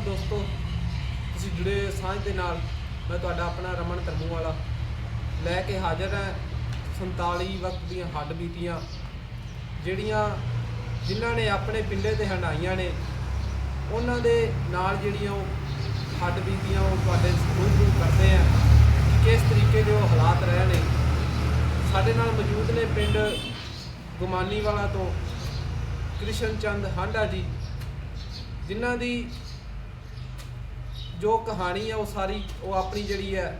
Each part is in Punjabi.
ਦੋਸਤੋ, ਤੁਸੀਂ ਜੁੜੇ ਸਾਂਝ ਦੇ ਨਾਲ। ਮੈਂ ਤੁਹਾਡਾ ਆਪਣਾ ਰਮਨ ਧਰਮੂ ਵਾਲਾ ਲੈ ਕੇ ਹਾਜ਼ਰ ਹਾਂ 47 ਵਕਤ ਦੀਆਂ ਹੱਡ ਬੀਤੀਆਂ, ਜਿਹੜੀਆਂ ਜਿਨ੍ਹਾਂ ਨੇ ਆਪਣੇ ਪਿੰਡੇ ਤੇ ਹੰਡਾਈਆਂ ਨੇ। ਉਹਨਾਂ ਦੇ ਨਾਲ ਜਿਹੜੀਆਂ ਉਹ ਹੱਡ ਬੀਤੀਆਂ, ਉਹ ਤੁਹਾਡੇ ਰੂਬਰੂ ਕਰਦੇ ਆ ਕਿਸ ਤਰੀਕੇ ਦੇ ਉਹ ਹਾਲਾਤ ਰਹੇ ਨੇ। ਸਾਡੇ ਨਾਲ ਮੌਜੂਦ ਨੇ ਪਿੰਡ ਗੁਮਾਨੀ ਵਾਲਾ ਤੋਂ ਕ੍ਰਿਸ਼ਨ ਚੰਦ ਹਾਂਡਾ ਜੀ, ਜਿਨ੍ਹਾਂ ਦੀ ਜੋ ਕਹਾਣੀ ਹੈ ਉਹ ਸਾਰੀ ਉਹ ਆਪਣੀ ਜਿਹੜੀ ਹੈ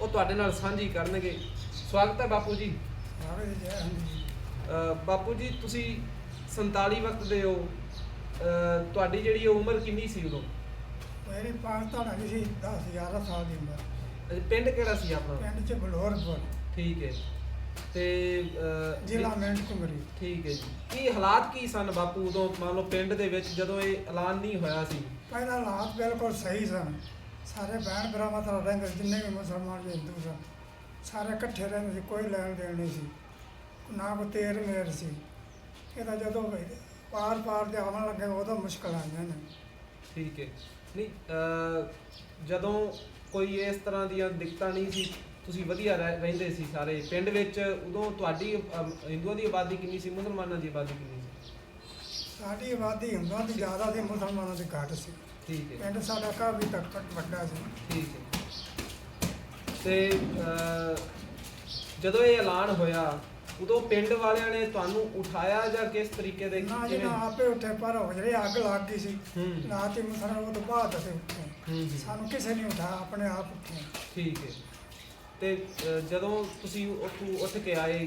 ਉਹ ਤੁਹਾਡੇ ਨਾਲ ਸਾਂਝੀ ਕਰਨਗੇ। ਸਵਾਗਤ ਹੈ ਬਾਪੂ ਜੀ। ਬਾਪੂ ਜੀ ਤੁਸੀਂ 47 ਵਕਤ ਦੇ ਹੋ। ਤੁਹਾਡੀ ਜਿਹੜੀ ਉਮਰ ਕਿੰਨੀ ਸੀ ਉਦੋਂ? ਮੇਰੀ ਪਾਕਿਸਤਾਨ ਹੈਗੀ ਸੀ 10 11 ਸਾਲ ਦੀ ਉਮਰ। ਪਿੰਡ ਕਿਹੜਾ ਸੀ ਆਪਣਾ? ਪਿੰਡ ਚ ਬਲੌਰਪੁਰ। ਠੀਕ ਹੈ। ਤੇ ਅਹ, ਜ਼ਿਲ੍ਹਾ ਮਿੰਟ ਕੁਮਰੀ ਠੀਕ ਹੈ ਜੀ। ਕੀ ਹਾਲਾਤ ਕੀ ਸਨ ਬਾਪੂ ਉਦੋਂ? ਮੰਨ ਲਓ ਪਿੰਡ ਦੇ ਵਿੱਚ ਜਦੋਂ ਇਹ ਐਲਾਨ ਨਹੀਂ ਹੋਇਆ ਸੀ। ਪਹਿਲਾਂ ਹਾਲਾਤ ਬਿਲਕੁਲ ਸਹੀ ਸਨ। ਸਾਰੇ ਭੈਣ ਭਰਾਵਾਂ ਤਰ੍ਹਾਂ ਰਹਿੰਦੇ ਸੀ, ਜਿੰਨੇ ਵੀ ਮੁਸਲਮਾਨ ਤੇ ਹਿੰਦੂ ਸਨ ਸਾਰੇ ਇਕੱਠੇ ਰਹਿੰਦੇ ਸੀ ਕੋਈ ਲੈਣ ਦੇਣ ਨਹੀਂ ਸੀ। ਨਾ ਕੋਈ ਤੇਰ ਮੇਰ ਸੀ। ਇਹਦਾ ਜਦੋਂ ਪਾਰ ਪਾਰ ਦੇ ਆਉਣ ਲੱਗੇ ਉਦੋਂ ਮੁਸ਼ਕਲ ਆਈਆਂ ਨੇ। ਠੀਕ ਹੈ। ਨਹੀਂ ਅਹ, ਜਦੋਂ ਕੋਈ ਇਸ ਤਰ੍ਹਾਂ ਦੀਆਂ ਦਿੱਕਤਾਂ ਨਹੀਂ ਸੀ ਤੁਸੀਂ ਵਧੀਆ ਰਹਿ- ਰਹਿੰਦੇ ਸੀ ਸਾਰੇ। ਪਿੰਡ ਵਿੱਚ ਉਦੋਂ ਤੁਹਾਡੀ ਅਮ, ਹਿੰਦੂਆਂ ਦੀ ਆਬਾਦੀ ਕਿੰਨੀ ਸੀ ਮੁਸਲਮਾਨਾਂ ਦੀ ਆਬਾਦੀ ਕਿੰਨੀ ਸੀ? ਸਾਡੀ ਆਬਾਦੀ ਹਿੰਦੂਆਂ ਦੀ ਜ਼ਿਆਦਾ ਸੀ ਮੁਸਲਮਾਨਾਂ ਦੀ ਘੱਟ ਸੀ। ਠੀਕ ਹੈ। ਪਿੰਡ ਸਾਡਾ ਕਾਫੀ ਤੱਕ ਵੱਡਾ ਸੀ। ਠੀਕ ਹੈ। ਤੇ ਅਹ, ਜਦੋਂ ਇਹ ਐਲਾਨ ਹੋਇਆ ਉਦੋਂ ਪਿੰਡ ਵਾਲਿਆਂ ਨੇ ਤੁਹਾਨੂੰ ਉਠਾਇਆ ਜਾਂ ਕਿਸ ਤਰੀਕੇ ਦੇ ਨਾ ਜੀ ਨਾ ਆਪੇ ਉੱਠੇ ਪਰ ਹੋ ਜਿਹੜੇ ਅੱਗ ਲੱਗ ਗਈ ਸੀ ਹੂੰ। ਰਾਤ ਹੀ ਮੁਸਲਮਾਨ ਉਹ ਤੋਂ ਬਾਅਦ ਅਸੀਂ ਉੱਠੇ। ਹੂੰ ਹੂੰ। ਸਾਨੂੰ ਕਿਸੇ ਨੇ ਉਠਾਇਆ ਆਪਣੇ ਆਪ ਉੱਠੇ। ਠੀਕ ਹੈ। ਤੇ ਜਦੋਂ ਤੁਸੀਂ ਉੱਥੋਂ ਉੱਠ ਕੇ ਆਏ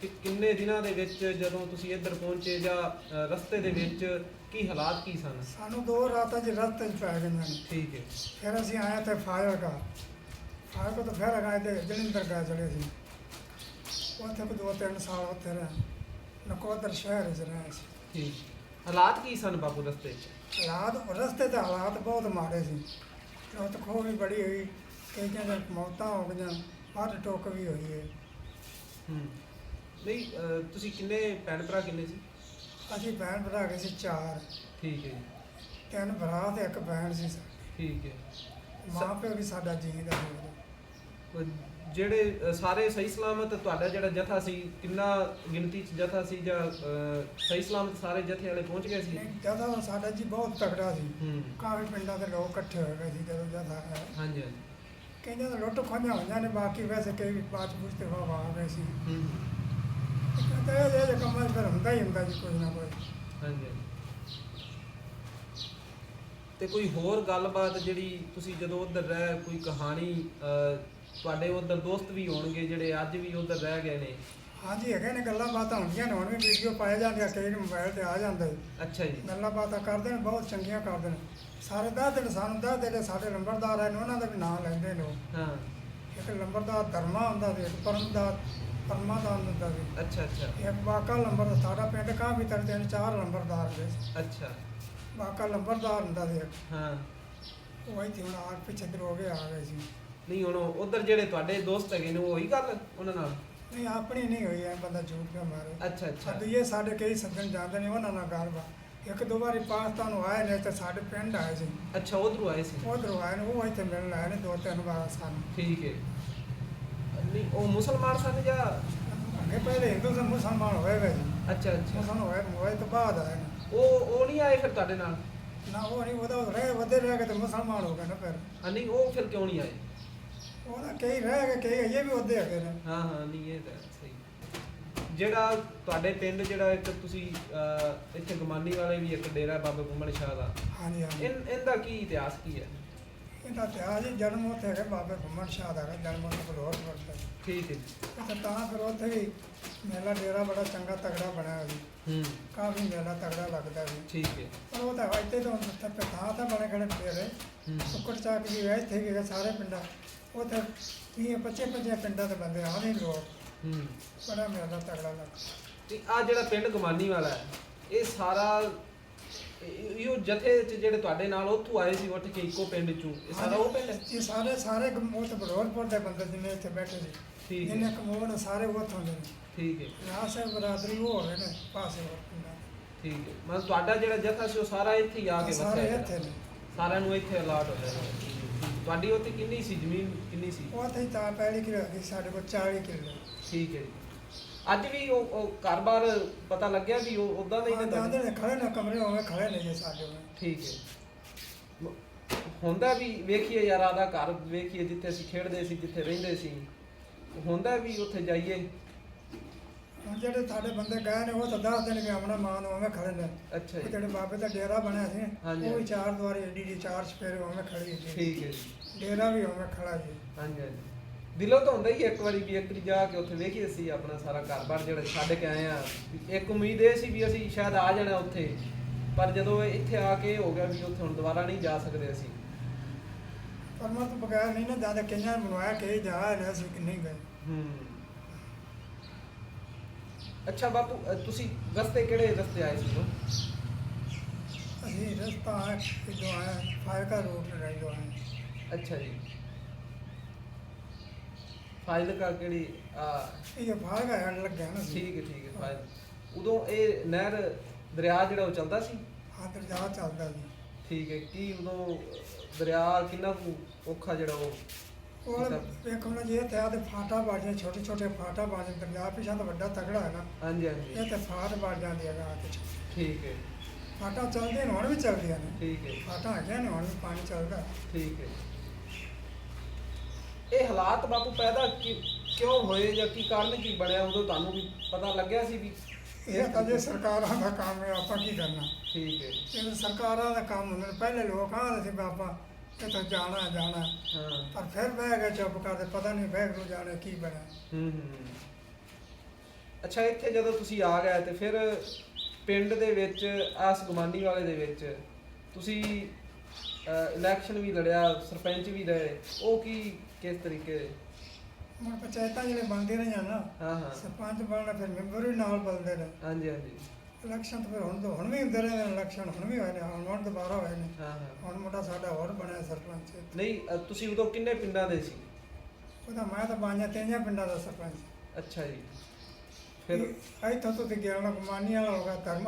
ਕਿ- ਕਿੰਨੇ ਦਿਨਾਂ ਦੇ ਵਿੱਚ ਜਦੋਂ ਤੁਸੀਂ ਇੱਧਰ ਪਹੁੰਚੇ ਜਾਂ ਰਸਤੇ ਦੇ ਵਿੱਚ ਕੀ ਹਾਲਾਤ ਕੀ ਸਨ? ਸਾਨੂੰ ਦੋ ਰਾਤਾਂ ਚ ਰਸਤੇ 'ਚ ਪੈ ਗਈਆਂ ਨੇ। ਠੀਕ ਹੈ। ਫਿਰ ਅਸੀਂ ਆਏ ਤੇ ਫਾਜ਼ਿਲਕਾ ਫਾਜ਼ਿਲਕਾ ਤੋਂ ਫਿਰ ਅਗਾਏ ਤੇ ਜਲੰਧਰ ਗਏ ਚਲੇ ਸੀ ਉੱਥੇ ਕੋ ਦੋ ਤਿੰਨ ਸਾਲ ਉੱਥੇ ਰਹੇ। ਨਕੋਦਰ ਸ਼ਹਿਰ 'ਚ ਰਹੇ ਸੀ ਠੀਕ ਹਾਲਾਤ ਕੀ ਸਨ ਬਾਪੂ ਰਸਤੇ 'ਚ? ਹਾਲਾਤ ਰਸਤੇ ਤੇ ਹਾਲਾਤ ਬਹੁਤ ਮਾੜੇ ਸੀ। ਰੋਤ ਖੋ ਵੀ ਬੜੀ ਹੋਈ। ਕਈਆਂ ਦੇ ਮੌਤਾਂ ਹੋ ਗਈਆਂ ਹੱਡ ਟੋਕ ਵੀ ਹੋਈ ਹੈ। ਹੂੰ। ਨਹੀਂ ਅਹ, ਤੁਸੀਂ ਕਿੰਨੇ ਭੈਣ ਭਰਾ ਕਿੰਨੇ ਸੀ? ਅਸੀਂ ਭੈਣ ਭਰਾ ਗਏ ਸੀ ਚਾਰ। ਠੀਕ ਹੈ ਜੀ। ਤਿੰਨ ਭਰਾ ਤੇ ਇੱਕ ਭੈਣ ਸੀ ਸਾਡੀ। ਠੀਕ ਹੈ। ਮਾਂ ਪਿਓ ਵੀ ਸਾਡਾ ਜੀਂਦਾ ਸੀ ਅਹ, ਜਿਹੜੇ ਅਹ, ਸਾਰੇ ਸਹੀ ਸਲਾਮਤ ਤੁਹਾਡਾ ਜਿਹੜਾ ਜਥਾ ਸੀ ਕਿੰਨਾ ਗਿਣਤੀ 'ਚ ਜਥਾ ਸੀ ਜਾਂ ਅਹ, ਸਹੀ ਸਲਾਮਤ ਸਾਰੇ ਜਥੇ ਵਾਲੇ ਪਹੁੰਚ ਗਏ ਸੀ? ਨਹੀਂ ਜਦੋਂ ਸਾਡਾ ਜੀ ਬਹੁਤ ਤਕੜਾ ਸੀ। ਹੂੰ। ਕਾਫੀ ਪਿੰਡਾਂ ਦੇ ਲੋਕ ਇਕੱਠੇ ਹੋਏ ਗਏ ਸੀ ਜਦੋਂ ਜਦਾ ਹੈ ਹਾਂਜੀ ਹਾਂਜੀ। ਕਹਿੰਦੇ ਤਾਂ ਲੁੱਟ ਖੋਹਾਂ ਹੋਈਆਂ ਨੇ ਬਾਕੀ ਵੈਸੇ ਕਈ ਵੀ ਬਾਤ ਪੁੱਛਤੇ ਹੋ ਆ ਗਏ ਸੀ ਹੂੰ। ਕਹਿੰਦੇ ਇਹ ਜਿਹੇ ਕੰਮਾਂ 'ਚ ਫਿਰ ਹੁੰਦਾ ਹੀ ਹੁੰਦਾ ਜੀ ਕੋਈ ਨਾ ਕੋਈ ਹਾਂਜੀ। ਤੇ ਕੋਈ ਹੋਰ ਗੱਲਬਾਤ ਜਿਹੜੀ ਤੁਸੀਂ ਜਦੋਂ ਉਧਰ ਰਹਿ ਕੋਈ ਕਹਾਣੀ ਤੁਹਾਡੇ ਉਧਰ ਦੋਸਤ ਵੀ ਹੋਣਗੇ ਜਿਹੜੇ ਅੱਜ ਵੀ ਉਧਰ ਰਹਿ ਗਏ ਨੇ? ਹਾਂਜੀ ਹੈਗੇ ਨੇ ਗੱਲਾਂ ਬਾਤਾਂ ਹੁੰਦੀਆਂ ਨੇ ਹੁਣ ਵੀ ਵੀਡੀਓ ਪਾਏ ਜਾਂਦੇ ਆ ਕਈ ਮੋਬਾਈਲ ਤੇ ਆ ਜਾਂਦੇ। ਅੱਛਾ ਜੀ। ਗੱਲਾਂ ਬਾਤਾਂ ਕਰਦੇ ਨੇ ਬਹੁਤ ਚੰਗੀਆਂ ਕਰਦੇ ਨੇ। ਸਾਰੇ ਦੱਸਦੇ ਨੇ ਸਾਨੂੰ ਦੱਸਦੇ ਨੇ ਸਾਡੇ ਲੰਬਰਦਾਰ ਆਏ ਨੇ ਉਹਨਾਂ ਦਾ ਵੀ ਨਾਮ ਲੈਂਦੇ ਨੇ ਉਹ। ਹਾਂ। ਇੱਕ ਲੰਬਰਦਾਰ ਧਰਮਾ ਹੁੰਦਾ ਸੀ ਇੱਕ ਪਰਮਦਾਰ ਪਰਮਾ ਦਾ ਹੁੰਦਾ ਸੀ ਅੱਛਾ ਅੱਛਾ। ਇੱਕ ਬਾਕਾ ਲੰਬਰ ਸਾਡਾ ਪਿੰਡ ਕਾਫੀ ਤਰ ਤਿੰਨ ਚਾਰ ਲੰਬਰਦਾਰ ਸੀ ਅੱਛਾ। ਬਾਕਾ ਲੰਬਰਦਾਰ ਹੁੰਦਾ ਸੀ ਇੱਕ। ਹਾਂ। ਉਹ ਇੱਥੇ ਹੁਣ ਆ ਪਿੱਛੇ ਹੋ ਗਏ ਆ ਗਏ ਸੀ। ਨਹੀਂ ਹੁਣ ਉਧਰ ਜਿਹੜੇ ਤੁਹਾਡੇ ਦੋਸਤ ਹੈਗੇ ਨੇ ਉਹ ਉਹੀ ਗੱਲ ਉਹਨਾਂ ਨਾਲ? ਨਹੀਂ ਆਪਣੀ ਨਹੀਂ ਹੋਈ ਐ ਬੰਦਾ ਝੂਠ ਕਿਉਂ ਮਾਰੇ? ਅੱਛਾ ਅੱਛਾ। ਅਦਈਏ ਸਾਡੇ ਕਈ ਸੱਜਣ ਜਾਂਦੇ ਨੇ ਉਹਨਾਂ ਨਾਲ ਗੱਲਬਾਤ ਇੱਕ ਦੋ ਵਾਰੀ ਪਾਕਿਸਤਾਨ ਨੂੰ ਆਏ ਨੇ ਤੇ ਸਾਡੇ ਪਿੰਡ ਆਏ ਸੀ। ਅੱਛਾ ਉਧਰੋਂ ਆਏ ਸੀ? ਉਧਰੋਂ ਆਏ ਨੇ ਉਹ ਇੱਥੇ ਮਿਲਣ ਆਏ ਨੇ ਦੋ ਤਿੰਨ ਵਾਰ ਸਾਨੂੰ। ਠੀਕ ਹੈ। ਨਹੀਂ ਉਹ ਮੁਸਲਮਾਨ ਸਨ ਜਾਂ? ਅੱਗੇ ਪਹਿਲੇ ਹਿੰਦੂ ਸਨ ਮੁਸਲਮਾਨ ਹੋਏ ਵੇ ਅੱਛਾ ਅੱਛਾ। ਮੁਸਲਮਾਨ ਹੋਏ ਹੋਏ ਤੋਂ ਬਾਅਦ ਆਏ ਨੇ। ਉਹ ਉਹ ਨਹੀਂ ਆਏ ਫਿਰ ਤੁਹਾਡੇ ਨਾਲ? ਨਾ ਉਹ ਨਹੀਂ ਉਹਦਾ ਰਹਿ ਵਧੇ ਰਹਿ ਕੇ ਤੇ ਮੁਸਲਮਾਨ ਹੋ ਗਏ ਨਾ ਫਿਰ। ਹਾਂ ਨਹੀਂ ਉਹ ਫਿਰ ਕਿਉਂ ਨਹੀਂ ਆਏ? ਉਹਦਾ ਕਈ ਰਹਿ ਗਏ ਕਈ ਅਜੇ ਵੀ ਉਹਦੇ ਹੈਗੇ ਨੇ। ਹਾਂ ਹਾਂ ਨਹੀਂ ਇਹ ਤਾਂ ਸਹੀ। ਜਿਹੜਾ ਤੁਹਾਡੇ ਪਿੰਡ ਜਿਹੜਾ ਇੱਕ ਤੁਸੀਂ ਅਹ, ਇੱਥੇ ਗਮਾਨੀ ਵਾਲੇ ਵੀ ਇੱਕ ਡੇਰਾ ਬਾਬਾ ਗੁੰਮਣ ਸ਼ਾਹ ਦਾ। ਹਾਂਜੀ ਹਾਂਜੀ। ਇਨ ਇਹਦਾ ਕੀ ਇਤਿਹਾਸ ਕੀ ਹੈ? ਇਹਦਾ ਇਤਿਹਾਸ ਜੀ ਜਨਮ ਉੱਥੇ ਹੈਗਾ ਬਾਬੇ ਘੁੰਮਣ ਸ਼ਾਹ ਦਾ ਹੈਗਾ ਜਨਮ ਉੱਥੇ ਬਲੌਰ ਵਰਤਾ ਠੀਕ ਹੈ ਜੀ। ਤੇ ਤਾਂ ਫਿਰ ਉੱਥੇ ਵੀ ਮੇਲਾ ਡੇਰਾ ਬੜਾ ਚੰਗਾ ਤਗੜਾ ਬਣਿਆ ਹੋਇਆ ਸੀ ਹੂੰ। ਕਾਫੀ ਮੇਲਾ ਤਗੜਾ ਲੱਗਦਾ ਸੀ ਠੀਕ ਹੈ। ਪਰ ਉਹ ਤਾਂ ਇੱਥੇ ਤਾਂ ਉੱਥੇ ਪਤਾ ਤਾਂ ਬੜੇ ਖੜੇ ਡੇਰੇ ਹੂੰ। ਸੁੱਕੜ ਚਾਕ ਵੀ ਹੈ ਇੱਥੇ ਵੀ ਸਾਰੇ ਪਿੰਡਾਂ। ਉੱਥੇ ਵੀਹ ਪੱਚੀ ਪੱਚੀ ਪਿੰਡਾਂ ਦੇ ਬੰਦੇ ਆਉਂਦੇ ਨੇ ਲੋਕ ਹੂੰ ਬੜਾ ਮੇਲਾ ਤਗੜਾ ਲੱਗਦਾ ਤੇ ਆ ਜਿਹੜਾ ਪਿੰਡ ਗਮਾਨੀ ਵਾਲਾ ਹੈ ਇਹ ਸਾਰਾ ਇਹ ਇਹੋ ਜਥੇ ਚ ਜਿਹੜੇ ਤੁਹਾਡੇ ਨਾਲ ਉੱਥੋਂ ਆਏ ਸੀ ਉੱਠ ਕੇ ਇੱਕੋ ਪਿੰਡ ਚੋਂ। ਇਹ ਸਾਰਾ ਉਹ ਪਿੰਡ ਹੈ? ਇਹ ਸਾਰੇ ਸਾਰੇ ਗਮੋਤ ਬੜੋਲਪੁਰ ਦੇ ਬੰਦੇ ਜਿੰਨੇ ਇੱਥੇ ਬੈਠੇ ਸੀ। ਠੀਕ ਜਿਹਨੇ ਹੈ ਕਮੋਣ ਸਾਰੇ ਉੱਥੋਂ ਦੇ ਨੇ। ਠੀਕ ਹੈ। ਵਿਆਹ ਸਾਹਿਬ ਬਰਾਦਰੀ ਉਹ ਹੋਵੇ ਨੇ ਪਾਸੇ ਹੋਰ ਪਿੰਡਾਂ ਦੇ। ਠੀਕ ਹੈ। ਮਤਲਬ ਤੁਹਾਡਾ ਜਿਹੜਾ ਜਥਾ ਸੀ ਉਹ ਸਾਰਾ ਇੱਥੇ ਹੀ ਆ ਕੇ ਸਾਰੇ ਵਸਿਆ ਇੱਥੇ ਨੇ। ਸਾਰਿਆਂ ਨੂੰ ਇੱਥੇ ਅਲਾਟ ਹੋ ਜਾਏਗਾ ਤੁਹਾਡੀ ਉੱਥੇ ਕਿੰਨੀ ਸੀ ਜ਼ਮੀਨ ਕਿੰਨੀ ਸੀ? ਉਹ ਤੇ ਤਾਂ ਪਹਿਲੀ ਕਿਲੋ ਹੈਗੀ ਸਾਡੇ ਕੋਲ 40 ਕਿਲੋ। ਠੀਕ ਹੈ ਜੀ। ਅੱਜ ਵੀ ਉਹ ਉਹ ਘਰ-ਬਾਰ ਪਤਾ ਲੱਗਿਆ ਵੀ ਉਹ ਉਦਾਂ ਦਾ ਹੀ ਨੇ ਜਾਂਦੇ ਤੁਹਾਡੇ? ਨੇ ਖੜੇ ਨੇ ਕਮਰੇ ਹੋਵੇ ਖੜੇ ਨੇ ਜੀ ਸਾਡੇ ਕੋਲ। ਠੀਕ ਹੈ। ਮ- ਹੁੰਦਾ ਵੀ ਵੇਖੀਏ ਯਾਰ ਆਦਾ ਘਰ ਵੇਖੀਏ ਜਿੱਥੇ ਅਸੀਂ ਖੇਡਦੇ ਸੀ ਜਿੱਥੇ ਰਹਿੰਦੇ ਸੀ। ਹੁੰਦਾ ਵੀ ਉੱਥੇ ਜਾਈਏ। ਹੁਣ ਜਿਹੜੇ ਸਾਡੇ ਬੰਦੇ ਗਏ ਨੇ ਉਹ ਤਾਂ ਦੱਸ ਦੇਣਗੇ ਆਪਣਾ ਮਾਂ ਨੂੰ ਉਵੇਂ ਖੜੇ ਨੇ। ਅੱਛਾ ਜੀ। ਜਿਹੜੇ ਬਾਬੇ ਦਾ ਡੇਰਾ ਬਣਿਆ ਸੀ ਹਾਂਜੀ। ਉਹ ਵੀ ਚਾਰ ਦੁਆਰੇ ਏਡੀ ਦੀ ਚਾਰ ਸਪੇਰੇ ਉਵੇਂ ਖੜੀ ਸੀ। ਠੀਕ ਹੈ ਜੀ। ਡੇਰਾ ਵੀ ਉਵੇਂ ਖੜਾ ਜੀ ਹਾਂਜੀ ਹਾਂਜੀ। ਦਿਲੋਂ ਤਾਂ ਹੁੰਦਾ ਹੀ ਇੱਕ ਵਾਰੀ ਵੀ ਇੱਕ ਵਾਰੀ ਜਾ ਕੇ ਉੱਥੇ ਵੇਖੀਏ ਅਸੀਂ ਆਪਣਾ ਸਾਰਾ ਘਰ-ਬਾਰ ਜਿਹੜਾ ਛੱਡ ਕੇ ਆਏ ਆ ਇੱਕ ਉਮੀਦ ਇਹ ਸੀ ਵੀ ਅਸੀਂ ਸ਼ਾਇਦ ਆ ਜਾਣਾ ਉੱਥੇ। ਪਰ ਜਦੋਂ ਇਹ ਇੱਥੇ ਆ ਕੇ ਹੋ ਗਿਆ ਵੀ ਉੱਥੇ ਹੁਣ ਦੁਬਾਰਾ ਨਹੀਂ ਜਾ ਸਕਦੇ ਅਸੀਂ। ਪਰਮਾ ਤੋਂ ਬਗੈਰ ਨਹੀਂ ਨਾ ਜਾਂਦੇ ਕਿੰਨਾ ਬਣਵਾਇਆ ਕਿ ਜਾ ਰਹੇ ਅਸੀਂ ਕਿ ਨਹੀਂ ਗਏ। ਹੂੰ। ਅੱਛਾ ਬਾਪੂ ਅ, ਤੁਸੀਂ ਰਸਤੇ ਕਿਹੜੇ ਰਸਤੇ ਆਏ ਸੀ ਉਹ? ਅਸੀਂ ਰਸਤਾ ਹੈ ਕਿਦੋਂ ਆਇਆ ਫਾਇਰ ਰੋਡ ਰਾਈ ਤੋਂ ਆਏ। ਅੱਛਾ ਜੀ। ਫਾਈਲ ਕਾ ਕਿਹੜੀ ਆ? ਇਹ ਜੋ ਫਾਇਰ ਹੈ ਲੱਗਿਆ ਨਾ ਸੀ ਠੀਕ ਹੈ ਠੀਕ ਹੈ ਫਾਈਲ ਉਦੋਂ ਇਹ ਨਹਿਰ ਦਰਿਆ ਜਿਹੜਾ ਉਹ ਚੱਲਦਾ ਸੀ? ਹੱਥ ਜਾ ਚੱਲਦਾ ਜੀ ਠੀਕ ਹੈ ਕੀ ਉਦੋਂ ਦਰਿਆ ਕਿੰਨਾ ਕੁ ਔਖਾ ਜਿਹੜਾ ਉਹ ਕੀਤਾ? ਵੇਖੋ ਨਾ ਜੀ ਇੱਥੇ ਆ ਤੇ ਫਾਟਾ ਬਾਜੇ ਛੋਟੇ ਛੋਟੇ ਫਾਟਾ ਬਾਜੇ ਦਰਿਆ ਪਿਛਾ ਤਾਂ ਵੱਡਾ ਤਗੜਾ ਹੈ ਨਾ ਹਾਂਜੀ ਹਾਂਜੀ। ਇਹ ਤੇ ਫਾਟ ਬਾਜ ਜਾਂਦੀ ਹੈਗਾ ਆ ਪਿੱਛੇ ਠੀਕ ਹੈ। ਫਾਟਾ ਚੱਲਦੇ ਨੇ ਹੁਣ ਵੀ ਚੱਲਦੀਆਂ ਨੇ। ਠੀਕ ਹੈ। ਫਾਟਾ ਹੈਗੀਆਂ ਨੇ ਹੁਣ ਵੀ ਪਾਣੀ ਚੱਲਦਾ। ਠੀਕ ਹੈ। ਇਹ ਹਾਲਾਤ ਬਾਪੂ ਪੈਦਾ ਕਿ- ਕਿਉਂ ਹੋਏ ਜਾਂ ਕੀ ਕਾਰਨ ਕੀ ਬਣਿਆ? ਉਦੋਂ ਤੁਹਾਨੂੰ ਵੀ ਪਤਾ ਲੱਗਿਆ ਸੀ ਵੀ ਇਹ ਤਾਂ ਜੇ ਸਰਕਾਰਾਂ ਦਾ ਕੰਮ ਹੈ ਆਪਾਂ ਕੀ ਕਰਨਾ? ਠੀਕ ਹੈ। ਇਹ ਤਾਂ ਸਰਕਾਰਾਂ ਦਾ ਕੰਮ ਹੁੰਦਾ। ਪਹਿਲੇ ਲੋਕ ਆਂਦੇ ਸੀ ਬਾਬਾ ਇਹ ਤਾਂ ਜਾਣਾ ਜਾਣਾ ਹਾਂ। ਪਰ ਫਿਰ ਬਹਿ ਗਏ ਚੁੱਪ ਕਰਦੇ ਪਤਾ ਨਹੀਂ ਬਹਿ ਨੂੰ ਜਾਣੇ ਕੀ ਬਣਿਆ। ਹੂੰ ਹੂੰ ਅੱਛਾ ਇੱਥੇ ਜਦੋਂ ਤੁਸੀਂ ਆ ਗਏ ਤੇ ਫਿਰ ਪਿੰਡ ਦੇ ਵਿੱਚ ਆਸ ਗੁਮਾਨੀ ਵਾਲੇ ਦੇ ਵਿੱਚ ਤੁਸੀਂ ਇਲੈਕਸ਼ਨ ਵੀ ਲੜਿਆ ਸਰਪੰਚ ਵੀ ਰਹੇ ਉਹ ਕੀ ਕਿਸ ਤਰੀਕੇ ਦੇ? ਹੁਣ ਪੰਚਾਇਤਾਂ ਜਿਹੜੇ ਬਣਦੀਆਂ ਰਹੀਆਂ ਨਾ ਹਾਂ ਹਾਂ। ਸਰਪੰਚ ਬਣਨਾ ਫਿਰ ਮੈਂਬਰ ਵੀ ਨਾਲ ਬਦਲਦੇ ਨੇ। ਹਾਂਜੀ ਹਾਂਜੀ। ਇਲੈਕਸ਼ਨ ਤਾਂ ਫਿਰ ਹੁਣ ਤਾਂ ਹੁਣ ਵੀ ਹੁੰਦੇ ਰਹੇ ਨੇ ਇਲੈਕਸ਼ਨ ਹੁਣ ਵੀ ਹੋਏ ਨੇ ਹੁਣ ਹੁਣ ਦੁਬਾਰਾ ਹੋਏ ਨੇ। ਹਾਂ ਹਾਂ। ਹੁਣ ਮੁੰਡਾ ਸਾਡਾ ਹੋਰ ਬਣਿਆ ਸਰਪੰਚ। ਨਹੀਂ ਅ, ਤੁਸੀਂ ਉਦੋਂ ਕਿੰਨੇ ਪਿੰਡਾਂ ਦੇ ਸੀ? ਉਹਦਾ ਮੈਂ ਤਾਂ ਬਾਈਆਂ ਤੇਈਆਂ ਪਿੰਡਾਂ ਦਾ ਸਰਪੰਚ। ਅੱਛਾ ਜੀ। ਫਿਰ ਇੱਥੋਂ ਤੋਂ ਤੇ ਗਿਆ ਨਾ ਗੁਮਾਨੀ ਵਾਲਾ ਹੋਗਾ ਧਰਮ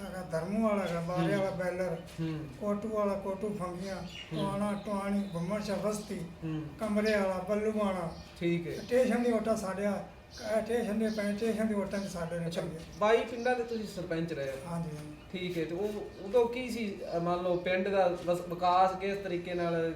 ਹੈਗਾ ਧਰਮੂ ਵਾਲਾ ਹੈਗਾ ਬਾਰੇ ਵਾਲਾ ਬੈਲਰ ਹੂੰ। ਕੋਟੂ ਵਾਲਾ ਕੋਟੂ ਫੰਗੀਆਂ ਟਵਾਣਾ ਟਵਾਣੀ ਬੰਮਣ ਸ਼ਬਸਤੀ ਹੂੰ। ਕਮਰੇ ਵਾਲਾ ਬੱਲੂ ਵਾਲਾ। ਠੀਕ ਹੈ। ਸਟੇਸ਼ਨ ਦੀ ਓਟਾ ਸਾਡੇ ਆ ਸਟੇਸ਼ਨ ਦੇ ਪੈ ਸਟੇਸ਼ਨ ਦੀ ਓਟਾ ਸਾਡੇ ਨੇ ਅੱਛਾ ਚੰਗੇ 22 ਪਿੰਡਾਂ ਦੇ ਤੁਸੀਂ ਸਰਪੰਚ ਰਹੇ ਹੋ? ਹਾਂਜੀ ਹਾਂਜੀ। ਠੀਕ ਹੈ ਤੇ ਉਹ ਉਦੋਂ ਕੀ ਸੀ ਅ, ਮੰਨ ਲਓ ਪਿੰਡ ਦਾ ਵਸ- ਵਿਕਾਸ ਕਿਸ ਤਰੀਕੇ ਨਾਲ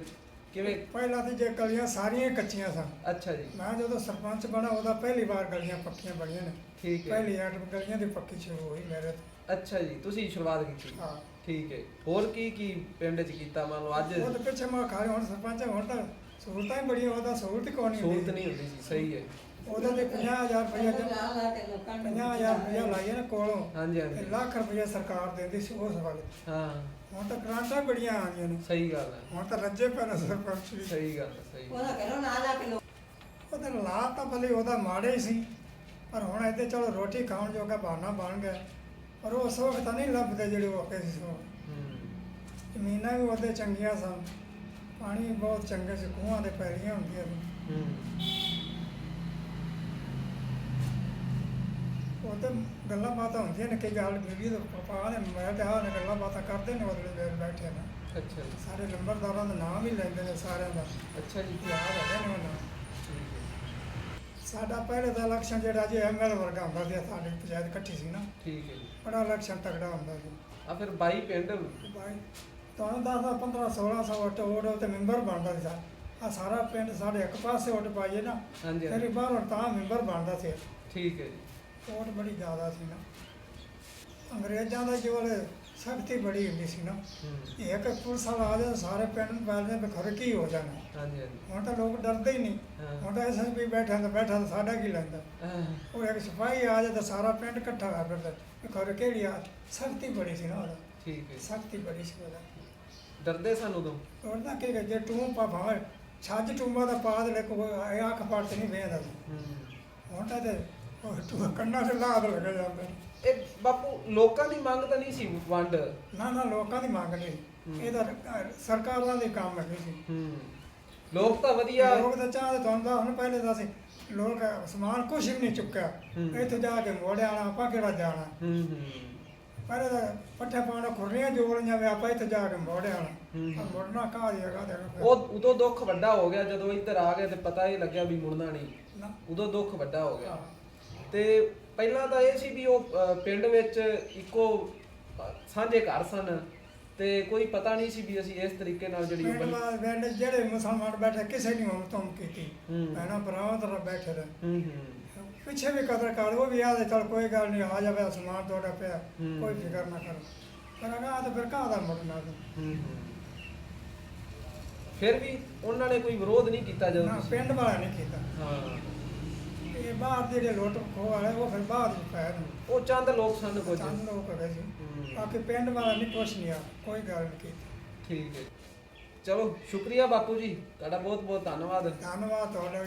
ਕਿਵੇਂ? ਪਹਿਲਾਂ ਤੇ ਜੇ ਗਲੀਆਂ ਸਾਰੀਆਂ ਹੀ ਕੱਚੀਆਂ ਸਨ। ਅੱਛਾ ਜੀ। ਮੈਂ ਜਦੋਂ ਸਰਪੰਚ ਬਣਾ ਉਹਦਾ ਪਹਿਲੀ ਵਾਰ ਗਲੀਆਂ ਪੱਕੀਆਂ ਬਣੀਆਂ ਨੇ। ਠੀਕ ਹੈ। ਪਹਿਲੀ ਐਟ ਗਲੀਆਂ ਦੀ ਪੱਕੀ ਸ਼ੁਰੂ ਹੋਈ ਮੇਰੇ ਤੋਂ। ਅੱਛਾ ਜੀ ਤੁਸੀਂ ਸ਼ੁਰੂਆਤ ਕੀਤੀ। ਹਾਂ। ਠੀਕ ਹੈ। ਹੋਰ ਕੀ ਕੀ ਪਿੰਡ 'ਚ ਕੀਤਾ ਮੰਨ ਲਓ ਅੱਜ? ਉਹ ਤਾਂ ਪਿੱਛੇ ਮੈਂ ਖਾ ਹੁਣ ਸਰਪੰਚ ਹੁਣ ਤਾਂ ਸਹੂਲਤਾਂ ਹੀ ਬੜੀਆਂ ਉਹਦਾ ਸਹੂਲਤ ਕੋਈ ਨਹੀਂ ਸਹੂਲਤ ਨਹੀਂ ਹੁੰਦੀ ਸੀ ਸਹੀ ਹੈ। ਉਹਦਾ ਤੇ 50000 ਰੁਪਇਆ ਜਮ 50000 ਰੁਪਇਆ ਲਾਈਏ ਨਾ ਕੋਲੋਂ। ਹਾਂਜੀ ਤੇ ਹਾਂਜੀ ਲੱਖ ਰੁਪਇਆ ਸਰਕਾਰ ਦਿੰਦੀ ਸੀ ਉਸ ਵੇਲੇ। ਹਾਂ। ਹੁਣ ਤਾਂ ਗ੍ਰਾਂਟਾਂ ਬੜੀਆਂ ਆ ਗਈਆਂ ਨੇ। ਸਹੀ ਗੱਲ ਹੈ। ਹੁਣ ਤਾਂ ਰੱਜੇ ਪੈ ਨੇ ਸਰਪੰਚ ਵੀ। ਸਹੀ ਗੱਲ ਹੈ ਸਹੀ ਉਹਦਾ ਕਰੋ ਨਾ ਲਾ ਕੇ ਲੋ ਉਹਦੇ ਲਾ ਤਾਂ ਭਲੇ ਉਹਦਾ ਮਾੜੇ ਹੀ ਸੀ। ਪਰ ਹੁਣ ਇੱਥੇ ਚਲੋ ਰੋਟੀ ਖਾਣ ਜੋਗਾ ਬਹਾਨਾ ਬਣ ਗਿਆ। ਪਰ ਉਹ ਸੁੱਖ ਤਾਂ ਨਹੀਂ ਲੱਭਦੇ ਜਿਹੜੇ ਉਹ ਅੱਗੇ ਸੀ ਸੁੱਖ ਹੂੰ। ਜ਼ਮੀਨਾਂ ਵੀ ਉਹਦੇ ਚੰਗੀਆਂ ਸਨ। ਪਾਣੀ ਵੀ ਬਹੁਤ ਚੰਗੇ ਸੀ ਖੂਹਾਂ ਦੇ ਪੈਲੀਆਂ ਹੁੰਦੀਆਂ ਸੀ। ਹੂੰ। ਉਹ ਤੇ ਗੱਲਾਂ ਬਾਤਾਂ ਹੁੰਦੀਆਂ ਨੇ ਕਈ ਗੱਲ ਬੀਬੀ ਦੇ ਪਾਪਾ ਨੇ ਮੈਂ ਤੇ ਆਹ ਨੇ ਗੱਲਾਂ ਬਾਤਾਂ ਕਰਦੇ ਨੇ ਉਹਦੇ ਵੇਲੇ ਬੈਠੇ ਨੇ। ਅੱਛਾ ਜੀ। ਸਾਰੇ ਨੰਬਰਦਾਰਾਂ ਦਾ ਨਾਮ ਵੀ ਲੈਂਦੇ ਨੇ ਸਾਰਿਆਂ ਦਾ। ਅੱਛਾ ਜੀ। ਯਾਦ ਹੈਗੇ ਨੇ ਹੈ ਸਾਡਾ ਪਹਿਲੇ ਦਾ ਇਲੈਕਸ਼ਨ ਜਿਹੜਾ ਜੀ ਐਮਐਲ ਵਰਗਾ ਹੁੰਦਾ ਸੀ ਸਾਡੀ ਪੰਚਾਇਤ ਇਕੱਠੀ ਸੀ ਨਾ। ਠੀਕ ਹੈ ਜੀ। ਬੜਾ ਇਲੈਕਸ਼ਨ ਤਗੜਾ ਹੁੰਦਾ ਸੀ। ਆ ਫਿਰ 22 ਪਿੰਡ? ਬਾਈ ਤੁਹਾਨੂੰ ਦੱਸਦਾ 15 1600 ਵੋਟ ਵੋਟ ਤੇ ਮੈਂਬਰ ਬਣਦਾ ਸੀ ਆ ਸਾਰਾ ਪਿੰਡ ਸਾਡੇ ਇੱਕ ਪਾਸੇ ਵੋਟ ਪਾਈਏ ਨਾ ਹਾਂਜੀ। ਫਿਰ ਬਾਹਰੋਂ ਤਾਂ ਮੈਂਬਰ ਬਣਦਾ ਸੀ। ਠੀਕ ਹੈ ਜੀ। ਵੋਟ ਬੜੀ ਜ਼ਿਆਦਾ ਸੀ ਨਾ। ਅੰਗਰੇਜ਼ਾਂ ਦਾ ਜੋ ਵਾਲੇ ਸਖਤੀ ਬੜੀ ਹੁੰਦੀ ਸੀ ਨਾ। ਹੂੰ। ਇੱਕ ਪੁਲਿਸ ਵਾਲਾ ਆ ਜਾਏ ਸਾਰੇ ਪਿੰਡ ਨੂੰ ਬੈਲਦੇ ਵੀ ਖਰ ਕੀ ਹੋ ਜਾਣਾ। ਹਾਂਜੀ ਹਾਂਜੀ। ਹੁਣ ਤਾਂ ਲੋਕ ਡਰਦੇ ਹੀ ਨਹੀਂ। ਹਾਂ। ਹੁਣ ਤਾਂ ਐਸਐਸਪੀ ਬੈਠਾ ਤਾਂ ਬੈਠਾ ਤਾਂ ਸਾਡਾ ਕੀ ਲੈਂਦਾ। ਉਹ ਇੱਕ ਸਿਪਾਹੀ ਆ ਤਾਂ ਸਾਰਾ ਪਿੰਡ ਇਕੱਠਾ ਕਰ ਫਿਰਦਾ ਵੀ ਖਰ ਕਿਹੜੀ ਆ। ਸਖਤੀ ਬੜੀ ਸੀ ਨਾ ਉਹਦਾ। ਠੀਕ ਹੈ। ਸਖਤੀ ਬੜੀ ਸੀ ਉਹਦਾ। ਡਰਦੇ ਸਨ ਉਦੋਂ? ਉਹਨਾਂ ਕੀ ਕਿ ਜੇ ਟੂੰ ਪਾ ਭਾਵੇਂ। ਛੱਜ ਟੂੰਬਾ ਦਾ ਪਾਦ ਲੈ ਕੋ ਅੱਖ ਪਾੜ ਤੇ ਨਹੀਂ ਵੇਂਦਾ ਹੂੰ। ਹੁਣ ਤਾਂ ਤੇ ਉਹ ਟੂੰ ਕੰਨਾਂ ਤੇ ਲਾਦ ਲੱਗ ਜਾਂਦੇ। ਨੇ। ਇਹ ਬਾਪੂ ਲੋਕਾਂ ਦੀ ਮੰਗ ਤਾਂ ਨਹੀਂ ਸੀ ਵੰਡ? ਨਾ ਨਾ ਲੋਕਾਂ ਦੀ ਮੰਗ ਨਹੀਂ। ਹੂੰ। ਇਹ ਤਾਂ ਸਰਕਾਰਾਂ ਦੇ ਕੰਮ ਹੈਗੇ ਸੀ। ਹੂੰ। ਲੋਕ ਤਾਂ ਵਧੀਆ। ਲੋਕ ਤਾਂ ਚਾਹਦੇ ਤੁਹਾਨੂੰ ਤਾਂ ਹੁਣ ਪਹਿਲੇ ਤਾਂ ਸੀ ਲੋਕ ਸਮਾਨ ਕੁਛ ਵੀ ਨਹੀਂ ਚੁੱਕਿਆ। ਹੂੰ। ਇੱਥੇ ਜਾ ਕੇ ਮੋੜਿਆ ਆਣਾ ਆਪਾਂ ਕਿਹੜਾ ਜਾਣਾ? ਹੂੰ ਹੂੰ। ਪਹਿਲੇ ਤਾਂ ਪੱਠੇ ਪਾਉਣ ਖੁਰਨੀਆਂ ਜੋੜੀਆਂ ਵੇ ਆਪਾਂ ਇੱਥੇ ਜਾ ਕੇ ਮੋੜਿਆ ਹੂੰ। ਵਾਲਾ ਮੁੜਨਾ ਕਾ ਜਗਾ ਦੇ ਉਹ ਉਦੋਂ ਦੁੱਖ ਵੱਡਾ ਹੋ ਗਿਆ ਜਦੋਂ ਇੱਧਰ ਆ ਗਏ ਤੇ ਪਤਾ ਹੀ ਲੱਗਿਆ ਵੀ ਮੁੜਨਾ ਨਹੀਂ। ਨਾ। ਉਦੋਂ ਦੁੱਖ ਵੱਡਾ ਹੋ ਗਿਆ। ਤੇ ਪਹਿਲਾਂ ਤਾਂ ਇਹ ਸੀ ਵੀ ਉਹ ਅ, ਪਿੰਡ ਵਿੱਚ ਇੱਕੋ ਅ, ਸਾਂਝੇ ਘਰ ਸਨ ਤੇ ਕੋਈ ਪਤਾ ਨਹੀਂ ਸੀ ਵੀ ਅਸੀਂ ਇਸ ਤਰੀਕੇ ਨਾਲ ਜਿਹੜੀ ਪਿੰਡ ਜਿਹੜੇ ਮੁਸਲਮਾਨ ਬੈਠੇ ਕਿਸੇ ਨੇ ਹੁਣ ਤੁਮ ਕੀਤੀ। ਹੂੰ। ਭੈਣਾਂ ਭਰਾਵਾਂ ਤਰ੍ਹਾਂ ਬੈਠੇ ਰਹੇ। ਹੂੰ ਹੂੰ। ਪਿੱਛੇ ਵੀ ਕਦਰ ਕਰ ਉਹ ਵੀ ਆਦੇ ਚਲ ਕੋਈ ਗੱਲ ਨਹੀਂ ਆ ਜਾਵੇ ਸਮਾਨ ਤੁਹਾਡਾ ਪਿਆ ਹੂੰ। ਕੋਈ ਫਿਕਰ ਨਾ ਕਰੋ। ਪਰ ਅਗਾ ਤਾਂ ਫਿਰ ਕਾਹਦਾ ਮੁੜਨਾ ਤੂੰ ਹੂੰ ਹੂੰ। ਫਿਰ ਵੀ ਉਹਨਾਂ ਨੇ ਕੋਈ ਵਿਰੋਧ ਨਹੀਂ ਕੀਤਾ ਜਦੋਂ ਨਾ ਤੁਸੀਂ- ਪਿੰਡ ਵਾਲਾ ਨਹੀਂ ਕੀਤਾ। ਹਾਂ। ਇਹ ਬਾਹਰ ਦੇ ਜਿਹੜੇ ਲੁੱਟ ਖੋਹ ਵਾਲੇ ਉਹ ਫਿਰ ਬਾਹਰ ਹੀ ਪੈ ਨੇ। ਉਹ ਚੰਦ ਲੋਕ ਸਨ ਕੁਝ। ਚੰਦ ਲੋਕ ਹੈਗੇ ਸੀ। ਬਾਕੀ ਪਿੰਡ ਵਾਲਾ ਨਹੀਂ ਕੁਛ ਨਹੀਂ ਆ ਕੋਈ ਗੱਲ ਨਹੀਂ ਕੀਤੀ। ਠੀਕ ਹੈ। ਚਲੋ ਸ਼ੁਕਰੀਆ ਬਾਪੂ ਜੀ। ਤੁਹਾਡਾ ਬਹੁਤ ਬਹੁਤ ਧੰਨਵਾਦ। ਧੰਨਵਾਦ ਤੁਹਾਡਾ।